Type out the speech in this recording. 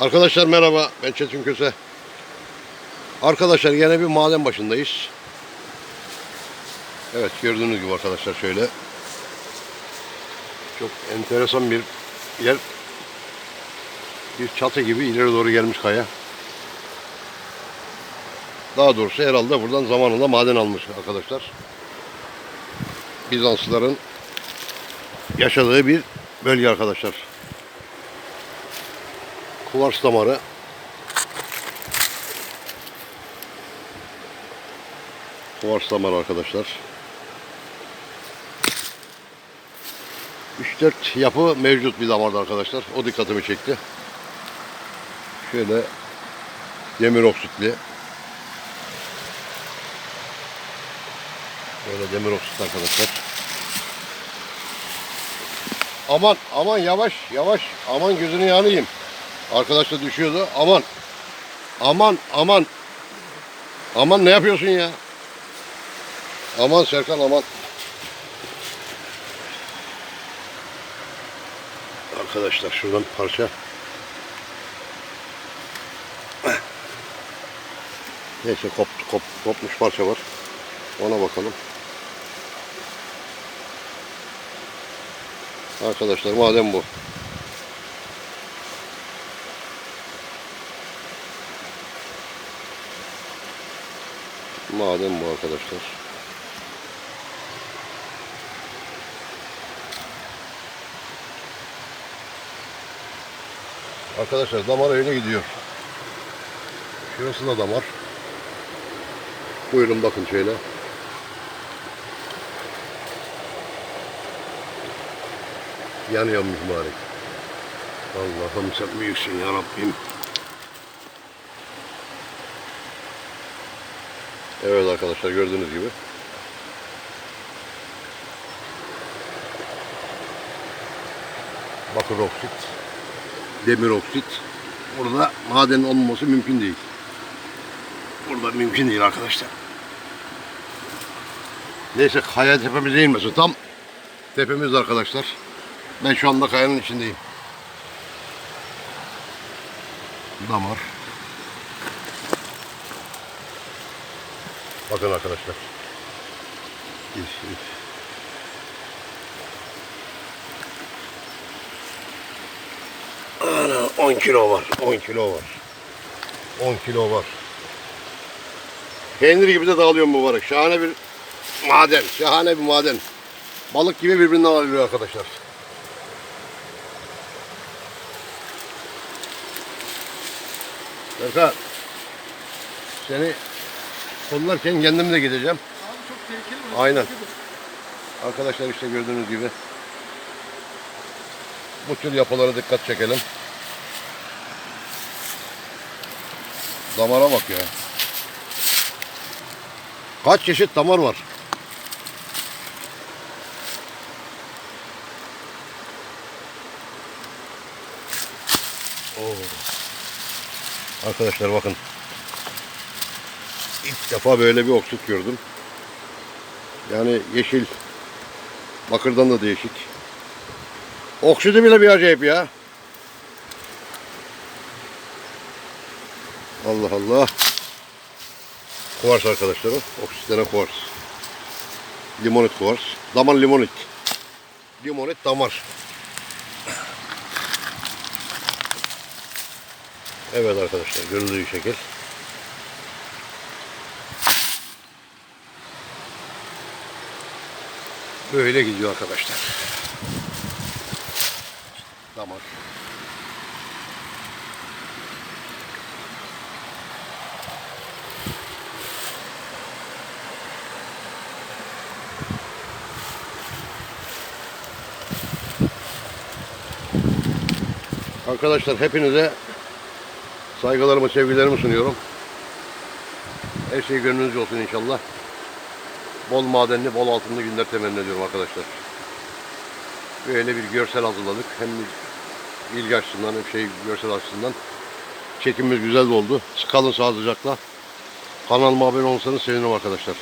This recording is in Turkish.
Arkadaşlar merhaba ben Çetin Köse. Arkadaşlar yine bir maden başındayız. Evet gördüğünüz gibi arkadaşlar şöyle. Çok enteresan bir yer. Bir çatı gibi ileri doğru gelmiş kaya. Daha doğrusu herhalde buradan zamanında maden almış arkadaşlar. Bizanslıların yaşadığı bir bölge arkadaşlar. Kuvars damarı. Kuvars damarı arkadaşlar. 3-4 yapı mevcut bir damarda arkadaşlar. O dikkatimi çekti. Şöyle demir oksitli. Böyle demir oksitli arkadaşlar. Aman aman yavaş yavaş aman gözünü yanayım. Arkadaş da düşüyordu. Aman. Aman aman. Aman ne yapıyorsun ya? Aman Serkan aman. Arkadaşlar şuradan parça. Neyse koptu, kop, kopmuş parça var. Ona bakalım. Arkadaşlar madem bu. Maden bu arkadaşlar. Arkadaşlar damar öyle gidiyor. Şurası da damar. Buyurun bakın şöyle. Yanıyor mübarek. Allah'ım sen büyüksün ya Rabbim. Evet arkadaşlar gördüğünüz gibi. Bakır oksit, demir oksit. Burada maden olmaması mümkün değil. Burada mümkün değil arkadaşlar. Neyse kaya tepemize inmesin. Tam tepemiz arkadaşlar. Ben şu anda kayanın içindeyim. Damar. Bakın arkadaşlar. İş, iş. Ana 10 kilo var. 10 kilo var. 10 kilo var. Peynir gibi de dağılıyor mübarek. Şahane bir maden. Şahane bir maden. Balık gibi birbirinden ayrılıyor arkadaşlar. Serkan. Seni kollarken kendim de gideceğim. Abi çok tehlikeli mi? Aynen. Arkadaşlar işte gördüğünüz gibi bu tür yapılara dikkat çekelim. Damara bak ya. Kaç çeşit damar var? Oo. Arkadaşlar bakın. İlk defa böyle bir oksit gördüm. Yani yeşil. Bakırdan da değişik. Oksidi bile bir acayip ya. Allah Allah. Kuvars arkadaşlar o. Oksitlenen kuvars. Limonit kuvars. Damar limonit. Limonit damar. Evet arkadaşlar görüldüğü şekil. Böyle gidiyor arkadaşlar. Damar. Arkadaşlar hepinize saygılarımı, sevgilerimi sunuyorum. Her şey gönlünüzce olsun inşallah. Bol madenli, bol altınlı günler temenni ediyorum arkadaşlar. Böyle bir görsel hazırladık. Hem ilgi açısından hem şey görsel açısından. Çekimimiz güzel oldu. Kalın sağlıcakla. Kanalıma abone olursanız sevinirim arkadaşlar.